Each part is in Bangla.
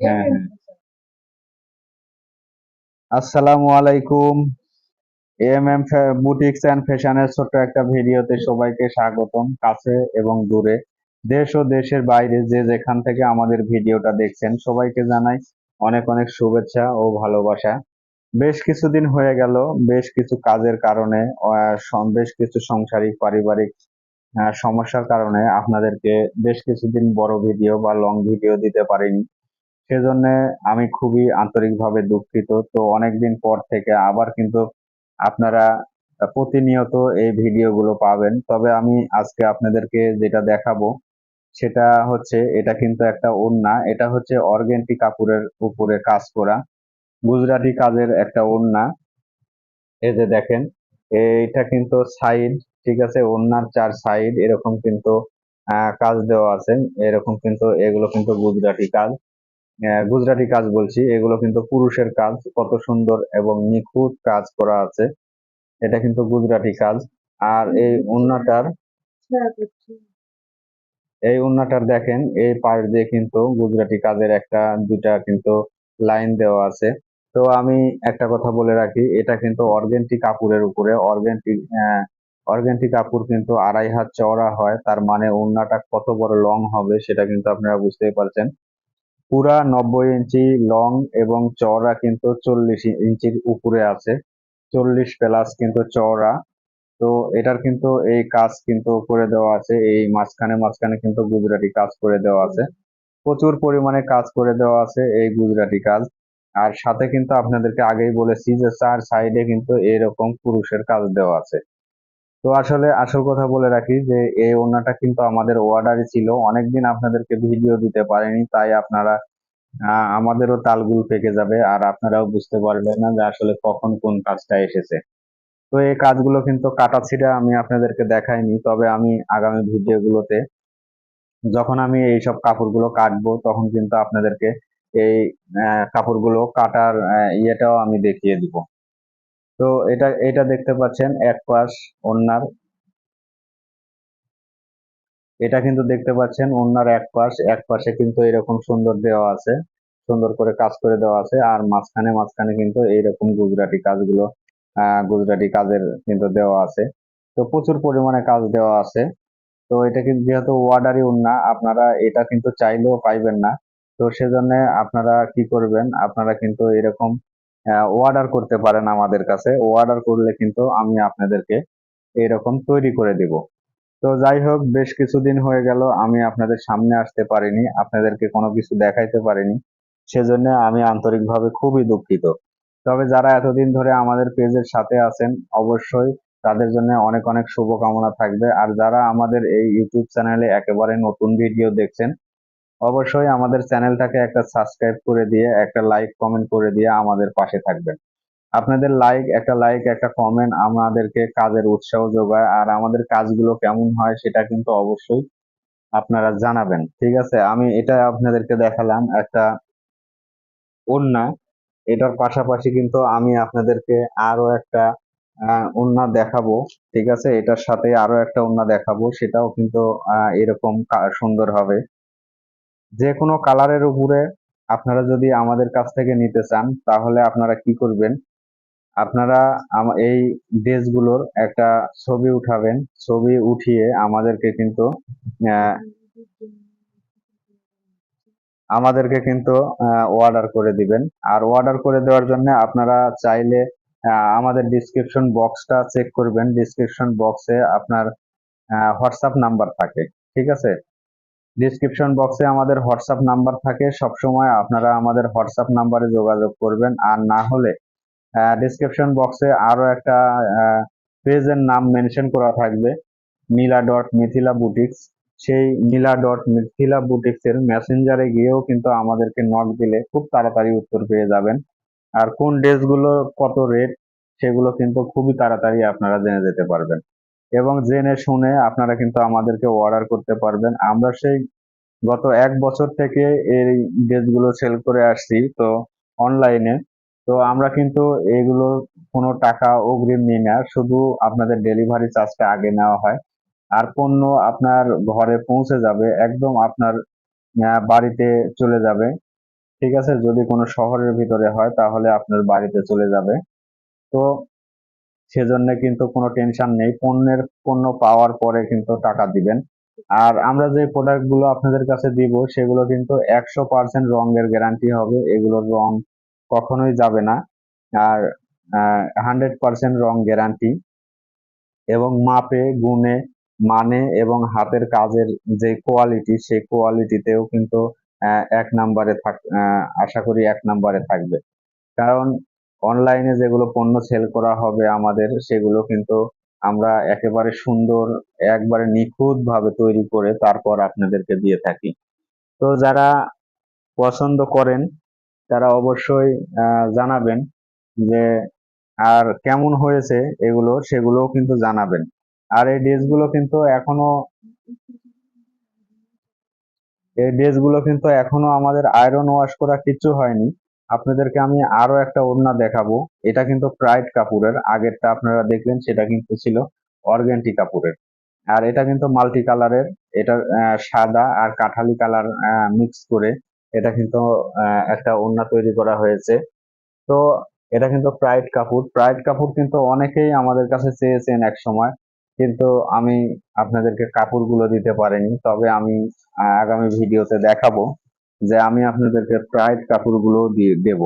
হ্যাঁ। আসসালামু আলাইকুম। এম এম বুটিক্স অ্যান্ড ফ্যাশনের ছোট্ট একটা ভিডিওতে সবাইকে স্বাগতম, কাছে এবং দূরে। দেশ ও দেশের বাইরে যে যেখান থেকে আমাদের ভিডিওটা দেখছেন, সবাইকে জানাই অনেক অনেক শুভেচ্ছা ও ভালোবাসা। বেশ কিছুদিন হয়ে গেল, বেশ কিছু কাজের কারণে বেশ কিছু সাংসারিক, পারিবারিক সমস্যার কারণে আপনাদেরকে বেশ কিছুদিন বড় ভিডিও বা লং ভিডিও দিতে পারিনি। সেজন্য আমি খুবই আন্তরিকভাবে দুঃখিত। তো অনেকদিন পর থেকে আবার কিন্তু আপনারা প্রতিনিয়ত এই ভিডিওগুলো পাবেন। তবে আমি আজকে আপনাদেরকে যেটা দেখাবো, সেটা হচ্ছে, এটা কিন্তু একটা ওড়না। এটা হচ্ছে অর্গেন্টি কাপড়ের উপরে কাজ করা, গুজরাটি কাজের একটা ওড়না। এই যে দেখেন, এইটা কিন্তু সাইড, ঠিক আছে? ওড়নার চার সাইড, এরকম কিন্তু কাজ দেওয়া আছে। এরকম কিন্তু, এগুলো কিন্তু গুজরাটি কাজ। গুজরাটি কাজ বলছি, এগুলো কিন্তু পুরুষের কাজ, কত সুন্দর এবং নিখুঁত কাজ করা আছে। এটা কিন্তু গুজরাটি কাজ। আর এই উন্নাটার এই উন্নাটার দেখেন, এই পাশ দিয়ে কিন্তু গুজরাটি কাজের একটা, দুইটা কিন্তু লাইন দেওয়া আছে। তো আমি একটা কথা বলে রাখি, এটা কিন্তু অর্গেন্টি কাপড়ের উপরে। অর্গেন্টি অর্গেন্টি কাপড় কিন্তু আড়াই হাত চওড়া হয়, তার মানে ওড়নাটা কত বড় লং হবে সেটা কিন্তু আপনারা বুঝতেই পারছেন। পুরা নব্বই ইঞ্চি লং এবং চওড়া কিন্তু চল্লিশ ইঞ্চির উপরে আছে। চল্লিশ প্লাস কিন্তু চওড়া। তো এটার কিন্তু এই কাজ কিন্তু করে দেওয়া আছে। এই মাঝখানে মাঝখানে কিন্তু গুজরাটি কাজ করে দেওয়া আছে। প্রচুর পরিমাণে কাজ করে দেওয়া আছে এই গুজরাটি কাজ। আর সাথে কিন্তু আপনাদেরকে আগেই বলেছি যে চার সাইডে কিন্তু এরকম পুরুষের কাজ দেওয়া আছে। তো আসলে আসল কথা বলে রাখি যে, এই ওড়নাটা কিন্তু আমাদের অর্ডারই ছিল। অনেকদিন আপনাদেরকে ভিডিও দিতে পারেনি, তাই আপনারা আমাদেরও তালগুল পেকে যাবে আর আপনারাও বুঝতে পারবেন না যে আসলে কখন কোন কাজটা এসেছে। তো এই কাজগুলো কিন্তু কাটাছিড়া আমি আপনাদেরকে দেখাইনি, তবে আমি আগামী ভিডিওগুলোতে যখন আমি এইসব কাপড়গুলো কাটবো, তখন কিন্তু আপনাদেরকে এই কাপড়গুলো কাটার ইয়েটাও আমি দেখিয়ে দিব। তো এটা এটা দেখতে পাচ্ছেন, এক পাশ ওড়নার। এটা কিন্তু দেখতে পাচ্ছেন, ওড়নার এক পাশ, এক পাশে কিন্তু এরকম সুন্দর দেওয়া আছে, সুন্দর করে কাজ করে দেওয়া আছে, আর মাঝখানে মাঝখানে কিন্তু এইরকম গুজরাটি কাজগুলো আহ গুজরাটি কাজের কিন্তু দেওয়া আছে। তো প্রচুর পরিমাণে কাজ দেওয়া আছে। তো এটা কিন্তু যেহেতু ওয়ার্ডারি ওড়না, আপনারা এটা কিন্তু চাইলেও পাইবেন না। তো সেজন্য আপনারা কি করবেন, আপনারা কিন্তু এরকম অর্ডার করতে পারেন আমাদের কাছে। অর্ডার করলে কিন্তু আমি আপনাদেরকে এরকম তৈরি করে দিব। তো যাই হোক, বেশ কিছুদিন হয়ে গেল, আমি আপনাদের সামনে আসতে পারিনি, আপনাদেরকে কোনো কিছু দেখাইতে পারিনি। সেজন্য আমি আন্তরিকভাবে খুবই দুঃখিত। তবে যারা এতদিন ধরে আমাদের পেজের সাথে আছেন, অবশ্যই তাদের জন্য অনেক অনেক শুভকামনা থাকবে। আর যারা আমাদের এই ইউটিউব চ্যানেলে একেবারে নতুন ভিডিও দেখছেন অবশ্যই আমাদের চ্যানেলটাকে একটা সাবস্ক্রাইব করে দিয়ে, একটা লাইক, কমেন্ট করে দিয়ে আমাদের পাশে থাকবেন। আপনাদের লাইক, একটা লাইক, একটা কমেন্ট আমাদেরকে কাজের উৎসাহ যোগায়, আর আমাদের কাজগুলো কেমন হয় সেটা কিন্তু অবশ্যই আপনারা জানাবেন। ঠিক আছে, আমি এটা আপনাদেরকে দেখালাম একটা ওড়না। এটার পাশাপাশি কিন্তু আমি আপনাদেরকে আরও একটা ওড়না দেখাবো। ঠিক আছে, এটার সাথে আরও একটা ওড়না দেখাবো, সেটাও কিন্তু এরকম সুন্দর হবে। যে কোনো কালারের উপরে আপনারা যদি আমাদের কাছ থেকে নিতে চান, তাহলে আপনারা কি করবেন? আপনারা এই ড্রেসগুলোর একটা ছবি উঠাবেন। ছবি উঠিয়ে আমাদেরকে কিন্তু আমাদেরকে কিন্তু অর্ডার করে দিবেন। আর অর্ডার করে দেওয়ার জন্য আপনারা চাইলে আমাদের ডিসক্রিপশন বক্সটা চেক করবেন। ডিসক্রিপশন বক্সে আপনার হোয়াটসঅ্যাপ নাম্বার থাকে। ঠিক আছে? ডিসক্রিপশন বক্সে আমাদের হোয়াটসঅ্যাপ নাম্বার থাকে। সব সময় আপনারা আমাদের হোয়াটসঅ্যাপ নাম্বারে যোগাযোগ করবেন। আর না হলে ডিসক্রিপশন বক্সে আরও একটা পেজের নাম মেনশন করা থাকবে। নীলা ডট মিথিলা বুটিক্স সেই নীলা ডট মিথিলা বুটিক্স এর মেসেঞ্জারে গিয়েও কিন্তু আমাদেরকে নক দিলে খুব তাড়াতাড়ি উত্তর পেয়ে যাবেন। আর কোন ড্রেসগুলো কত রেট সেগুলো কিন্তু খুবই তাড়াতাড়ি আপনারা জেনে যেতে পারবেন। এবং জেনে শুনে আপনারা কিন্তু আমাদেরকে অর্ডার করতে পারবেন। আমরা সেই গত এক বছর থেকে এই ড্রেসগুলো সেল করে আসছি তো অনলাইনে তো আমরা কিন্তু এগুলো কোনো টাকা অগ্রিম নিই না, শুধু আপনাদের ডেলিভারি চার্জটা আগে নেওয়া হয়। আর পণ্য আপনার ঘরে পৌঁছে যাবে, একদম আপনার বাড়িতে চলে যাবে। ঠিক আছে? যদি কোনো শহরের ভিতরে হয় তাহলে আপনার বাড়িতে চলে যাবে। তো সেজন্য কিন্তু কোনো টেনশন নেই। পণ্যের পণ্য পাওয়ার পরে কিন্তু টাকা দিবেন। আর আমরা যে প্রোডাক্টগুলো আপনাদের কাছে দিব, সেগুলো কিন্তু একশো পার্সেন্ট রঙের গ্যারান্টি হবে। এগুলোর রং কখনোই যাবে না। আর হান্ড্রেড পার্সেন্ট রং গ্যারান্টি এবং মাপে, গুণে মানে এবং হাতের কাজের যে কোয়ালিটি সেই কোয়ালিটিতেও কিন্তু এক নাম্বারে থাক আশা করি এক নাম্বারে থাকবে। কারণ অনলাইনে যেগুলো পণ্য সেল করা হবে আমাদের, সেগুলো কিন্তু আমরা একেবারে সুন্দর, একবারে নিখুঁত ভাবে তৈরি করে তারপর আপনাদেরকে দিয়ে থাকি। তো যারা পছন্দ করেন, তারা অবশ্যই জানাবেন যে আর কেমন হয়েছে এগুলো, সেগুলোও কিন্তু জানাবেন। আর এই ড্রেসগুলো কিন্তু এখনও, এই ড্রেসগুলো কিন্তু এখনও আমাদের আয়রন ওয়াশ করা কিচ্ছু হয়নি। আপনাদেরকে আমি আরও একটা ওড়না দেখাবো। এটা কিন্তু প্রাইড কাপড়ের। আগেরটা আপনারা দেখলেন, সেটা কিন্তু ছিল অর্গেন্টি কাপড়ের। আর এটা কিন্তু মাল্টি কালারের এটা সাদা আর কাঠালি কালার মিক্স করে এটা কিন্তু একটা ওড়না তৈরি করা হয়েছে। তো এটা কিন্তু প্রাইড কাপড়। প্রাইড কাপড় কিন্তু অনেকেই আমাদের কাছে চেয়েছেন এক সময় কিন্তু আমি আপনাদেরকে কাপড়গুলো দিতে পারিনি। তবে আমি আগামী ভিডিওতে দেখাবো। যে আমি আপনাদেরকে প্রাইড কাপড়গুলো দিয়ে দেব।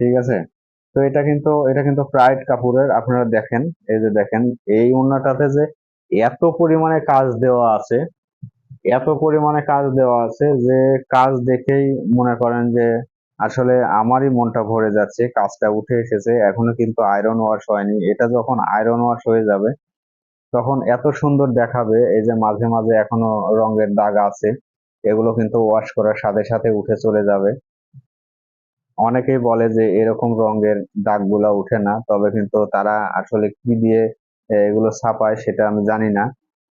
ঠিক আছে? তো এটা কিন্তু এটা কিন্তু প্রাইড কাপড়ের, আপনারা দেখেন, এই যে দেখেন, এই ওড়নাটাতে যে এত পরিমাণে কাজ দেওয়া আছে, এত পরিমাণে কাজ দেওয়া আছে যে কাজ দেখেই মনে করেন যে আসলে আমারই মনটা ভরে যাচ্ছে, কাজটা উঠে এসেছে, এখনও কিন্তু আয়রন ওয়াশ হয়নি। এটা যখন আয়রন ওয়াশ হয়ে যাবে, তখন এত সুন্দর দেখাবে, এই যে মাঝে মাঝে এখনও রঙের দাগ আছে। এগুলো কিন্তু ওয়াশ করার সাথে সাথে উঠে চলে যাবে। অনেকেই বলে যে এরকম রঙের দাগগুলা উঠে না, তবে কিন্তু তারা আসলে কি দিয়ে এগুলো ছাপায় সেটা আমি জানি না।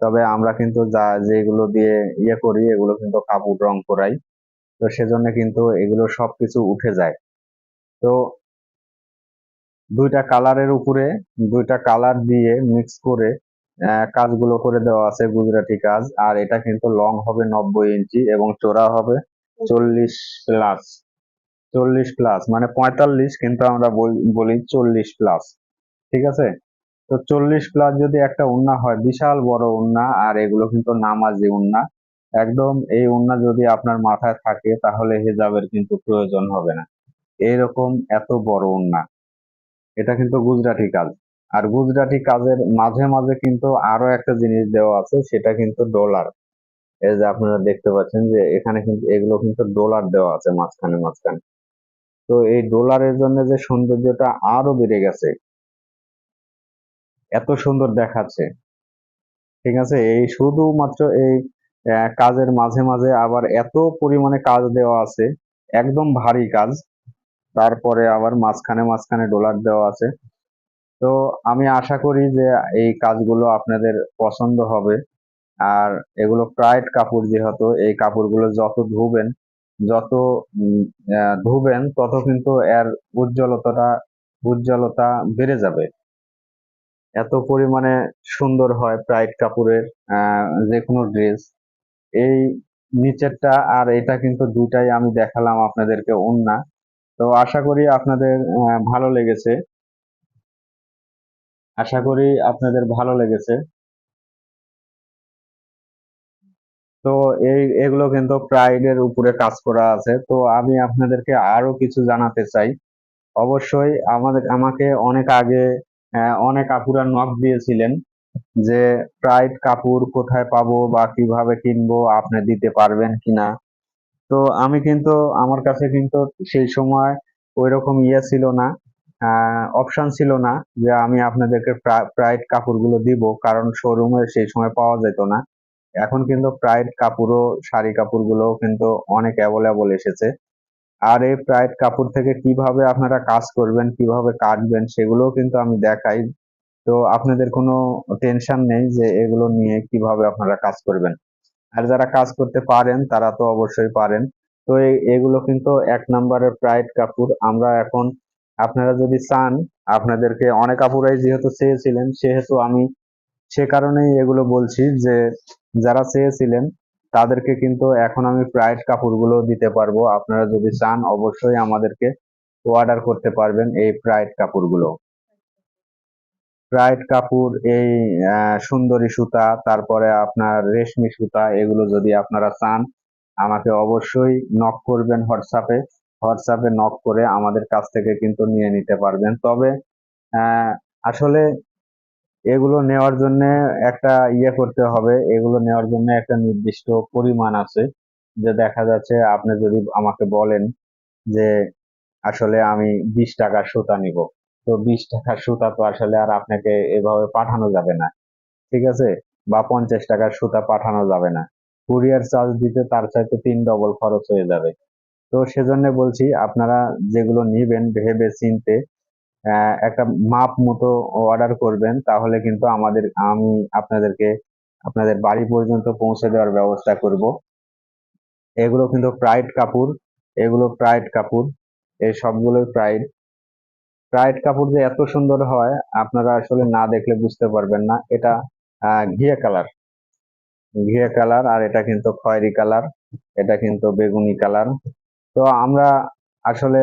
তবে আমরা কিন্তু যা যেগুলো দিয়ে ইয়ে করি, এগুলো কিন্তু কাপড় রং করাই। তো সেজন্য কিন্তু এগুলো সবকিছু উঠে যায়। তো দুইটা কালারের উপরে, দুইটা কালার দিয়ে মিক্স করে কাজগুলো করে দেওয়া আছে গুজরাটি কাজ। আর এটা কিন্তু লং হবে নব্বই ইঞ্চি এবং চোরা হবে চল্লিশ প্লাস চল্লিশ প্লাস মানে পঁয়তাল্লিশ কিন্তু আমরা বল- চল্লিশ প্লাস ঠিক আছে? তো চল্লিশ প্লাস যদি একটা উন্না হয়, বিশাল বড় উন্না, আর এগুলো কিন্তু নামাজি উন্না, একদম এই উন্না যদি আপনার মাথায় থাকে, তাহলে হেজাবের কিন্তু প্রয়োজন হবে না। এইরকম এত বড় উন্না। এটা কিন্তু গুজরাটি কাজ। আর গুজরাটি কাজের মাঝে মাঝে কিন্তু আরও একটা জিনিস দেওয়া আছে, সেটা কিন্তু ডলার। এই যে আপনারা দেখতে পাচ্ছেন যে এখানে কিন্তু এগুলো কিন্তু ডলার দেওয়া আছে মাঝখানে মাঝখানে। তো এই ডলারের জন্য যে সৌন্দর্যটা আরও বেড়ে গেছে, এত সুন্দর দেখাচ্ছে। ঠিক আছে? এই শুধুমাত্র এই কাজের মাঝে মাঝে আবার এত পরিমাণে কাজ দেওয়া আছে, একদম ভারী কাজ। তারপরে আবার মাঝখানে মাঝখানে ডলার দেওয়া আছে। তো আমি আশা করি যে এই কাজগুলো আপনাদের পছন্দ হবে। আর এগুলো প্রাইড কাপড় যেহেতু, এই কাপড়গুলো যত ধুবেন যত ধুবেন, তত কিন্তু এর উজ্জ্বলতাটা, উজ্জ্বলতা বেড়ে যাবে। এত পরিমাণে সুন্দর হয় প্রাইড কাপড়ের যে কোনো ড্রেস এই নিচেরটা আর এটা কিন্তু দুটাই আমি দেখালাম আপনাদেরকে ওড়না তো আশা করি আপনাদের ভালো লেগেছে। আশা করি আপনাদের ভালো লেগেছে। তো এই, এগুলো কিন্তু প্রাইডের উপরে কাজ করা আছে। তো আমি আপনাদেরকে আরও কিছু জানাতে চাই। অবশ্যই আমাদের, আমাকে অনেক আগে অনেক আপুরা নক দিয়েছিলেন যে প্রাইড কাপড় কোথায় পাবো বা কীভাবে কিনবো, আপনি দিতে পারবেন কিনা। তো আমি কিন্তু, আমার কাছে কিন্তু সেই সময় ওইরকম ইয়ে ছিল না। অপশন ছিল না যে আমি আপনাদেরকে প্রাইড কাপড়গুলো দিব, কারণ শোরুমে সেই সময় পাওয়া যেত না। এখন কিন্তু প্রাইড কাপড়ও, শাড়ি কাপড়গুলো কিন্তু অনেক অ্যাভেলেবল এসেছে। আর এই প্রাইড কাপড় থেকে কীভাবে আপনারা কাজ করবেন, কীভাবে কাটবেন, সেগুলোও কিন্তু আমি দেখাই। তো আপনাদের কোনো টেনশন নেই যে এগুলো নিয়ে কীভাবে আপনারা কাজ করবেন। আর যারা কাজ করতে পারেন, তারা তো অবশ্যই পারেন। তো এগুলো কিন্তু এক নম্বরের প্রাইড কাপড়। আমরা এখন আপনারা যদি চান, আপনাদেরকে অনেক কাপড়াই যেহেতু চেয়েছিলেন, সেহেতু আমি সে কারণেই এগুলো বলছি যে, যারা চেয়েছিলেন, তাদেরকে কিন্তু এখন আমি প্রাইড কাপড়গুলো দিতে পারব। আপনারা যদি চান, অবশ্যই আমাদেরকে অর্ডার করতে পারবেন এই প্রাইড কাপড়গুলো। প্রাইড কাপড়, এই সুন্দরী সুতা, তারপরে আপনার রেশমি সুতা, এগুলো যদি আপনারা চান, আমাকে অবশ্যই নক করবেন হোয়াটসঅ্যাপে হোয়াটসঅ্যাপে নক করে আমাদের কাছ থেকে কিন্তু নিয়ে নিতে পারবেন। তবে আসলে এগুলো নেওয়ার জন্য একটা ইয়ে করতে হবে। এগুলো নেওয়ার জন্য একটা নির্দিষ্ট পরিমাণ আছে যে দেখা যাচ্ছে আপনি যদি আমাকে বলেন যে আসলে আমি বিশ টাকার সুতা নিব। তো বিশ টাকার সুতা তো আসলে আর আপনাকে এভাবে পাঠানো যাবে না। ঠিক আছে? বা পঞ্চাশ টাকার সুতা পাঠানো যাবে না। কুরিয়ার চার্জ দিতে তার চাইতে তিন ডবল খরচ হয়ে যাবে। তো সেজন্য বলছি আপনারা যেগুলো নিবেন ভেবে চিনতে একটা মাপ মতো অর্ডার করবেন, তাহলে কিন্তু আমাদের, আমি আপনাদেরকে, আপনাদের বাড়ি পর্যন্ত পৌঁছে দেওয়ার ব্যবস্থা করব। এগুলো কিন্তু প্রাইড কাপড়, এগুলো প্রাইড কাপড়, এই সবগুলোই প্রাইড প্রাইড কাপড় যে এত সুন্দর হয়, আপনারা আসলে না দেখলে বুঝতে পারবেন না। এটা ঘিয়া কালার। ঘিয়া কালার আর এটা কিন্তু খয়েরি কালার, এটা কিন্তু বেগুনি কালার। তো আমরা আসলে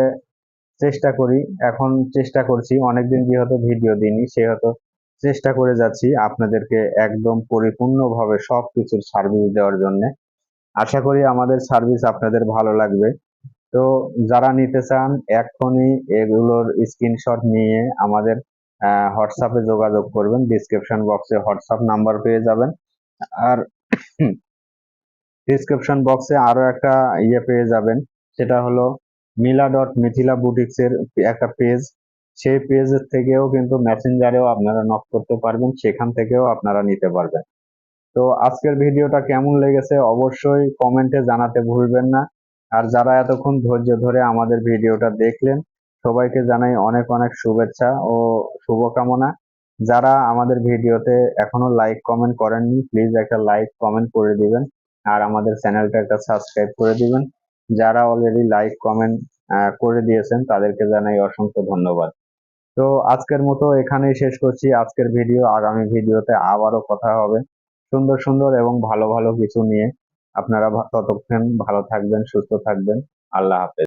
চেষ্টা করি, এখন চেষ্টা করছি। অনেকদিন যেহেতু ভিডিও দিইনি, সেহেতু চেষ্টা করে যাচ্ছি আপনাদেরকে একদম পরিপূর্ণভাবে সব কিছুর সার্ভিস দেওয়ার জন্য। আশা করি আমাদের সার্ভিস আপনাদের ভালো লাগবে। তো যারা নিতে চান এখনই এগুলোর স্ক্রিনশট নিয়ে আমাদের হোয়াটসঅ্যাপে যোগাযোগ করবেন। ডিসক্রিপশন বক্সে হোয়াটসঅ্যাপ নাম্বার পেয়ে যাবেন। আর ডিসক্রিপশন বক্সে আরও একটা ইয়ে পেয়ে যাবেন। সেটা হলো মিলা ডট মিথিলা বুটিক্স এর একটা পেজ সেই পেজের থেকেও কিন্তু মেসেঞ্জারেও আপনারা নক করতে পারবেন, সেখান থেকেও আপনারা নিতে পারবেন। তো আজকের ভিডিওটা কেমন লেগেছে অবশ্যই কমেন্টে জানাতে ভুলবেন না। আর যারা এতক্ষণ ধৈর্য ধরে আমাদের ভিডিওটা দেখলেন, সবাইকে জানাই অনেক অনেক শুভেচ্ছা ও শুভকামনা। যারা আমাদের ভিডিওতে এখনও লাইক কমেন্ট করেননি প্লিজ একটা লাইক কমেন্ট করে দিবেন। আর আমাদের চ্যানেলটা একটা সাবস্ক্রাইব করে দিবেন। যারা অলরেডি লাইক কমেন্ট করে দিয়েছেন, তাদেরকে জানাই অসংখ্য ধন্যবাদ। তো আজকের মতো এখানেই শেষ করছি। আজকের ভিডিও আগামী ভিডিওতে আবারও কথা হবে। সুন্দর সুন্দর এবং ভালো ভালো কিছু নিয়ে। আপনারা ততক্ষণ ভালো থাকবেন, সুস্থ থাকবেন। আল্লাহ হাফেজ।